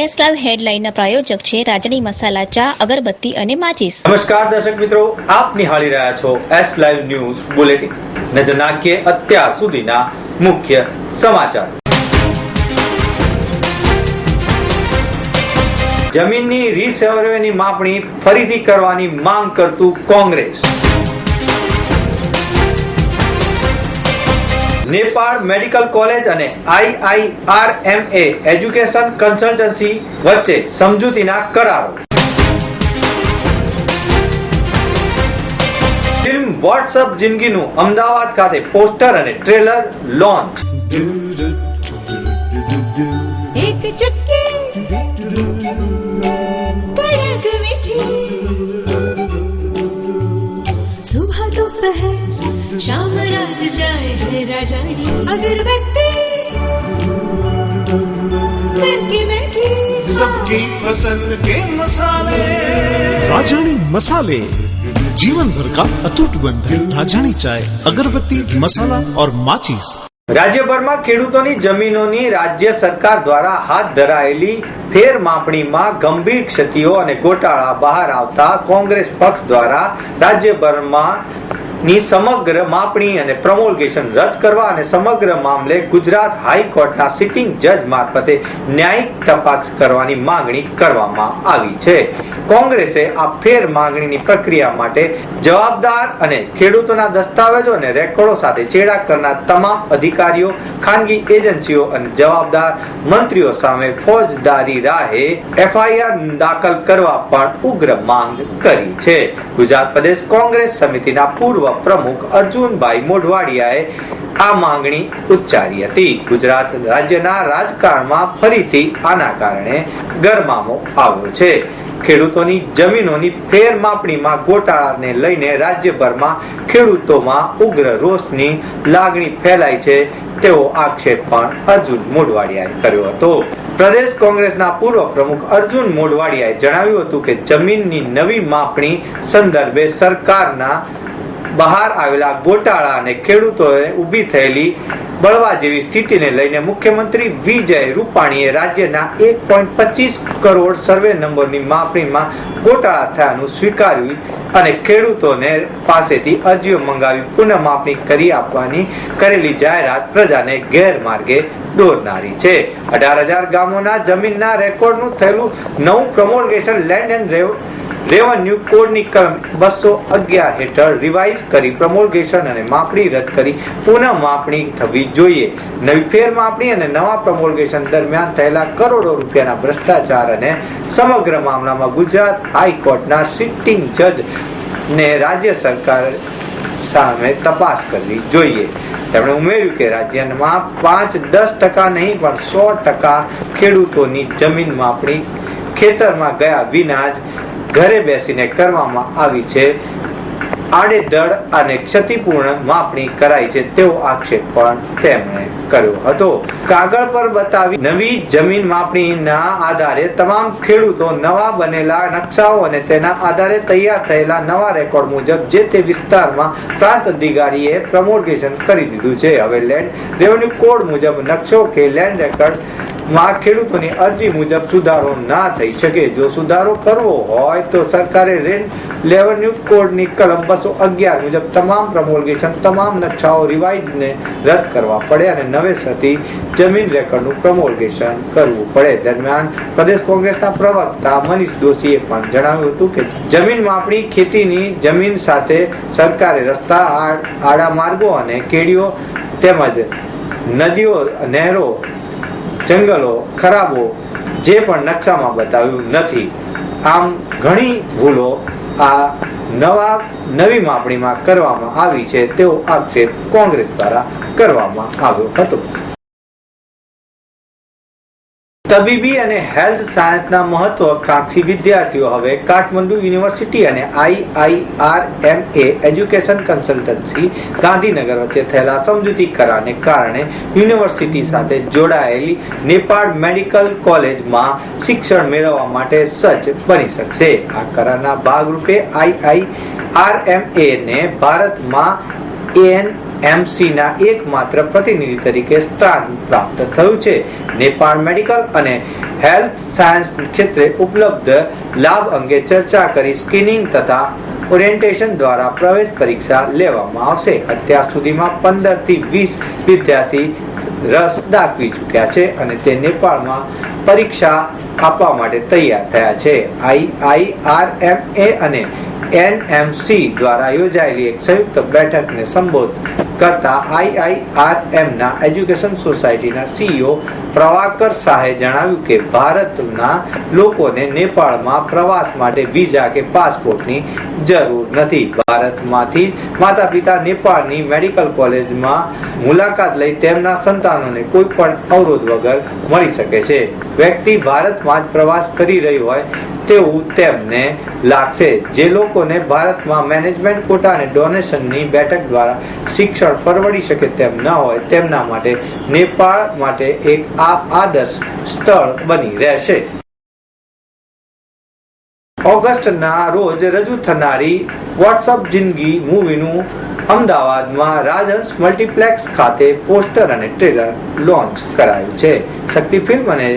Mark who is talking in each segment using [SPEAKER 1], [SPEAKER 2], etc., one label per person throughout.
[SPEAKER 1] S club હેડલાઇનના પ્રાયોજક છે રાજની મસાલા ચા, અગરબત્તી અને માચીસ.
[SPEAKER 2] નમસ્કાર દર્શક મિત્રો, આપ નિહાળી રહ્યા છો એસ લાઈવ ન્યૂઝ બુલેટિન નજર નાખીએ અત્યાર સુધીના મુખ્ય સમાચાર. જમીનની રીસર્વેની માપણી ફરીથી કરવાની માંગ કરતું કોંગ્રેસ. નેપાળ મેડિકલ કોલેજ અને આઈઆઈઆરએમએ એજ્યુકેશન કન્સલ્ટન્સી વચ્ચે સમજૂતીના કરારો. ફિલ્મ વોટ્સઅપ જિંદગીનું અમદાવાદ ખાતે પોસ્ટર અને ટ્રેલર લોન્ચ.
[SPEAKER 3] अगरबत्ती महकी महकी
[SPEAKER 4] सबकी पसंद के मसाले
[SPEAKER 5] राजानी मसाले जीवन भर का अटूट बंधन राजानी चाय अगरबत्ती मसाला और माचिस
[SPEAKER 2] રાજ્યભરમાં ખેડૂતોની જમીનોની રાજ્ય સરકાર દ્વારા હાથ ધરાયેલી ફેર માપણીમાં ગંભીર ક્ષતિઓ અને ગોટાળા બહાર આવતા કોંગ્રેસ પક્ષ દ્વારા રાજ્યભરમાં ની સમગ્ર માપણી અને પ્રમોલ્ગેશન રદ કરવા અને સમગ્ર મામલે ગુજરાત હાઈકોર્ટના સિટિંગ જજ મારફતે ન્યાયિક તપાસ કરવાની માંગણી કરવામાં આવી છે. કોંગ્રેસે આ ફેર માંગણીની પ્રક્રિયા માટે જવાબદાર અને ખેડૂતોના દસ્તાવેજો અને રેકોર્ડો સાથે ચેડા કરનાર તમામ અધિકારીઓ, ખાનગી એજન્સીઓ અને જવાબદાર મંત્રીઓ સામે ફોજદારી રાહે એફઆઈઆર દાખલ કરવા પણ ઉગ્ર માંગ કરી છે. ગુજરાત પ્રદેશ કોંગ્રેસ સમિતિના પૂર્વ પ્રમુખ અર્જુનભાઈ મોઢવાડિયાએ આ માંગણી ઉચ્ચારી હતી. ગુજરાત રાજ્યના રાજકારણમાં ફરીથી આના કારણે ગરમામો આવ્યો છે. ખેડૂતોની જમીનોની ફેર માપણીમાં ગોટાળાને લઈને રાજ્યભરમાં ખેડૂતોમાં ઉગ્ર રોષની લાગણી ફેલાય છે તેવો આક્ષેપ પણ અર્જુન મોઢવાડિયાએ કર્યો હતો. પ્રદેશ કોંગ્રેસના પૂર્વ પ્રમુખ અર્જુન મોઢવાડિયાએ જણાવ્યું હતું કે જમીનની નવી માપણી સંદર્ભે સરકારના બહાર આવેલા ગોટાળા અને ખેડૂતોએ ઊભી થયેલી બળવા જેવી સ્થિતિને લઈને મુખ્યમંત્રી વિજય રૂપાણીએ રાજ્યના એક પોઈન્ટ પચીસ કરોડ સર્વે નંબરની માપણીમાં ગોટાળા થયાનું સ્વીકાર્યું અને ખેડૂતોને પાસેથી અરજીઓ મંગાવી પુનઃ માપણી કરી આપવાની કરેલી જાહેરાત પ્રજાને ગેરમાર્ગે દોરનારી છે. અઢાર હજાર ગામોના જમીનના રેકોર્ડનું થયેલું નવું પ્રમોલગેશન લેન્ડ એન્ડ રેવન્યુ કોડની કલમ બસો અગિયાર હેઠળ રિવાઇઝ કરી પ્રમોલગેશન અને માપણી રદ કરી પુનઃ માપણી થવી જોઈએ. નવી ફેર માપણી અને નવા પ્રમોલગેશન દરમિયાન થયેલા કરોડો રૂપિયાના ભ્રષ્ટાચાર અને સમગ્ર મામલામાં ગુજરાત હાઈકોર્ટના સિટિંગ જજ ને રાજ્ય સરકાર સામે તપાસ કરવી જોઈએ. તેમણે ઉમેર્યું કે રાજ્યમાં પાંચ દસ ટકા નહીં, પણ સો ટકા ખેડૂતોની જમીન માપણી ખેતરમાં ગયા વિના જ ઘરે બેસીને કરવામાં આવી છે. આડેધડ અને ક્ષતિપૂર્ણ માપણી કરાઈ છે તેવો આક્ષેપ પણ તેમણે કર્યો હતો. કાગળ પર બતાવી નવી જમીન માપણીના આધારે તમામ ખેડૂતો નવા બનેલા નકશાઓ અને તેના આધારે તૈયાર થયેલા નવા રેકોર્ડ મુજબ જે તે વિસ્તારમાં પ્રાંત અધિકારીએ પ્રમોટેશન કરી દીધું છે. હવે લેન્ડ રેવન્યુ કોડ મુજબ નકશો કે લેન્ડ રેકોર્ડ માં ખેડૂતોની અરજી મુજબ સુધારો ના થઈ શકે. જો સુધારો કરવો હોય તો સરકારે રેન્ટ રેવન્યુ કોડની કલમ બસો અગિયાર મુજબ તમામ પ્રમોલગેશન, તમામ નકશાઓ રિવાઇઝને રદ કરવા પડે અને નવેસરથી જમીન રેકોર્ડનું પ્રમોલગેશન કરવું પડે. દરમિયાન પ્રદેશ કોંગ્રેસના પ્રવક્તા મનીષ દોશીએ પણ જણાવ્યું હતું કે જમીન માપણી ખેતીની જમીન સાથે સરકારે રસ્તા આડ- માર્ગો અને કેડીઓ તેમજ નદીઓ, નહેરો જંગલો ખરાબો જે પણ નકશામાં બતાવ્યું નથી. આમ ઘણી ભૂલો આ નવા, નવી માપણીમાં કરવામાં આવી છે તેવો આક્ષેપ કોંગ્રેસ દ્વારા કરવામાં આવ્યો હતો. તબીબી અને હેલ્થ સાયન્સના મહત્વકાંક્ષી વિદ્યાર્થીઓ હવે કાઠમંડુ યુનિવર્સિટી અને આઈઆઈઆરએમએ એજ્યુકેશન કન્સલ્ટન્સી ગાંધીનગર વચ્ચે થયેલા સમજૂતી કરારને કારણે યુનિવર્સિટી સાથે જોડાયેલી નેપાળ મેડિકલ કોલેજમાં શિક્ષણ મેળવવા માટે સજ્જ બની શકશે. આ કરારના ભાગરૂપે આઈઆઈઆરએમએને ભારતમાં એન એનએમસીના એકમાત્ર પ્રતિનિધિ તરીકે સ્થાન પ્રાપ્ત થયું છે. નેપાળ મેડિકલ અને હેલ્થ સાયન્સ ક્ષેત્રે ઉપલબ્ધ લાભ અંગે ચર્ચા કરી સ્કિનિંગ તથા ઓરિએન્ટેશન દ્વારા પ્રવેશ પરીક્ષા લેવામાં આવશે. અત્યાર સુધીમાં પંદરથી વીસ વિદ્યાર્થી રસ દાખવી ચૂક્યા છે અને તે નેપાળમાં પરીક્ષા આપવા માટે તૈયાર થયા છે. આઈઆઈઆરએમએ અને એનએમસી દ્વારા યોજાયેલી એક સંયુક્ત બેઠકને સંબોધ કરતા આઈઆઈઆરએમના એજ્યુકેશન સોસાયટીના સીઈઓ પ્રભાકર શાહે જણાવ્યું કે ભારતના લોકોને નેપાળમાં પ્રવાસ માટે વિઝા કે પાસપોર્ટની જરૂર નથી. ભારતમાંથી માતા પિતા નેપાળની મેડિકલ કોલેજમાં મુલાકાત લઈ તેમના સંતાનોને કોઈ પણ અવરોધ વગર મળી શકે છે. વ્યક્તિ ભારતમાં જ પ્રવાસ કરી રહી હોય તેવું તેમને લાગશે. જે લોકોને ભારતમાં મેનેજમેન્ટ કોટા અને ડોનેશનની બેઠક દ્વારા શિક્ષણ પરવડી શકે તેમ ન હોય તેમના માટે નેપાળ માટે એક આ આદર્શ સ્થળ બની રહેશે. ઓગસ્ટના રોજ રજૂ થનારી વોટ્સઅપ જિંદગી મૂવીનું અમદાવાદમાં રાજહંસ મલ્ટીપ્લેક્સ ખાતે પોસ્ટર અને ટ્રેલર લોન્ચ કરાયું છે. શક્તિ ફિલ્મ અને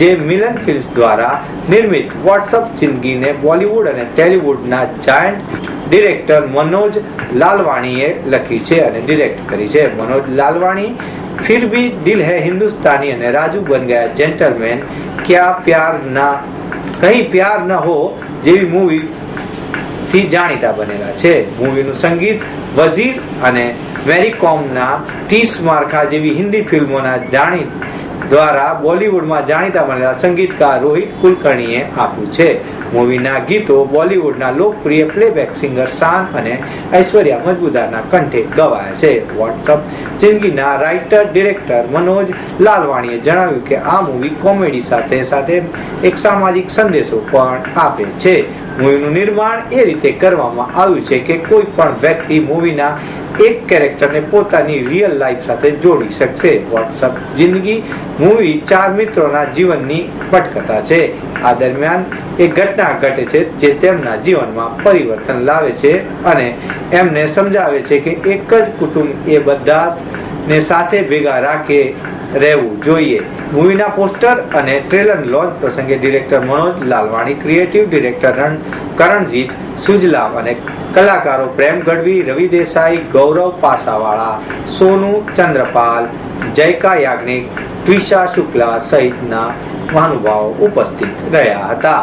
[SPEAKER 2] જે મિલન ફિલ્મ્સ દ્વારા નિર્મિત વોટ્સઅપ જિંદગીને બોલિવૂડ અને ટેલિવૂડના જાયન્ટ ડિરેક્ટર મનોજ લાલવાણીએ લખી છે અને ડિરેક્ટ કરી છે. મનોજ લાલવાણી ફિર ભી દિલ હૈ હિન્દુસ્તાની અને રાજુ બન ગયા જેન્ટલમેન ક્યા પ્યાર ના કઈ પ્યાર ન હો જેવી મૂવી થી જાણીતા બનેલા છે મૂવીનું સંગીત વઝીર અને મેરી કોમના ટીસ માર્ખા જેવી હિન્દી ફિલ્મોના જાણી દ્વારા બોલિવૂડમાં જાણીતા બનેલા સંગીતકાર રોહિત કુલકર્ણીએ આપ્યું છે. મૂવીના ગીતો બોલિવૂડના લોકપ્રિય પ્લેબેક સિંગર શાન અને ઐશ્વર્યા મજબૂદારના કંઠે ગવાયા છે. વોટ્સઅપ જિંદગીના રાઇટર ડિરેક્ટર મનોજ લાલવાણીએ જણાવ્યું કે આ મૂવી કોમેડી સાથે સાથે એક સામાજિક સંદેશો પણ આપે છે. મૂવીનું નિર્માણ એ રીતે કરવામાં આવ્યું છે કે કોઈ પણ વ્યક્તિ મૂવીના એક કેરેક્ટરને પોતાની રિયલ લાઈફ સાથે જોડી શકશે. વોટ્સઅપ જિંદગી મૂવી ચાર મિત્રોના જીવનની પટકથા છે. આ દરમિયાન એક ઘટના ઘટે છે જે તેમના જીવનમાં પરિવર્તન લાવે છે અને એમને સમજાવે છે કે એક જ કુટુંબ એ બધા ને સાથે ભેગા રાખે રહેવું જોઈએ. મૂવીના પોસ્ટર અને ટ્રેલર લોન્ચ પ્રસંગે director Manoj Lalwani, creative director Ran Karanjit, Sujalam અને કલાકારો પ્રેમ ગઢવી, રવિ દેસાઈ, ગૌરવ પાસાવાળા, સોનુ ચંદ્રપાલ, જયકા યાજ્ઞિક ત્વિષા શુક્લા સહિતના મહાનુભાવો ઉપસ્થિત રહ્યા હતા.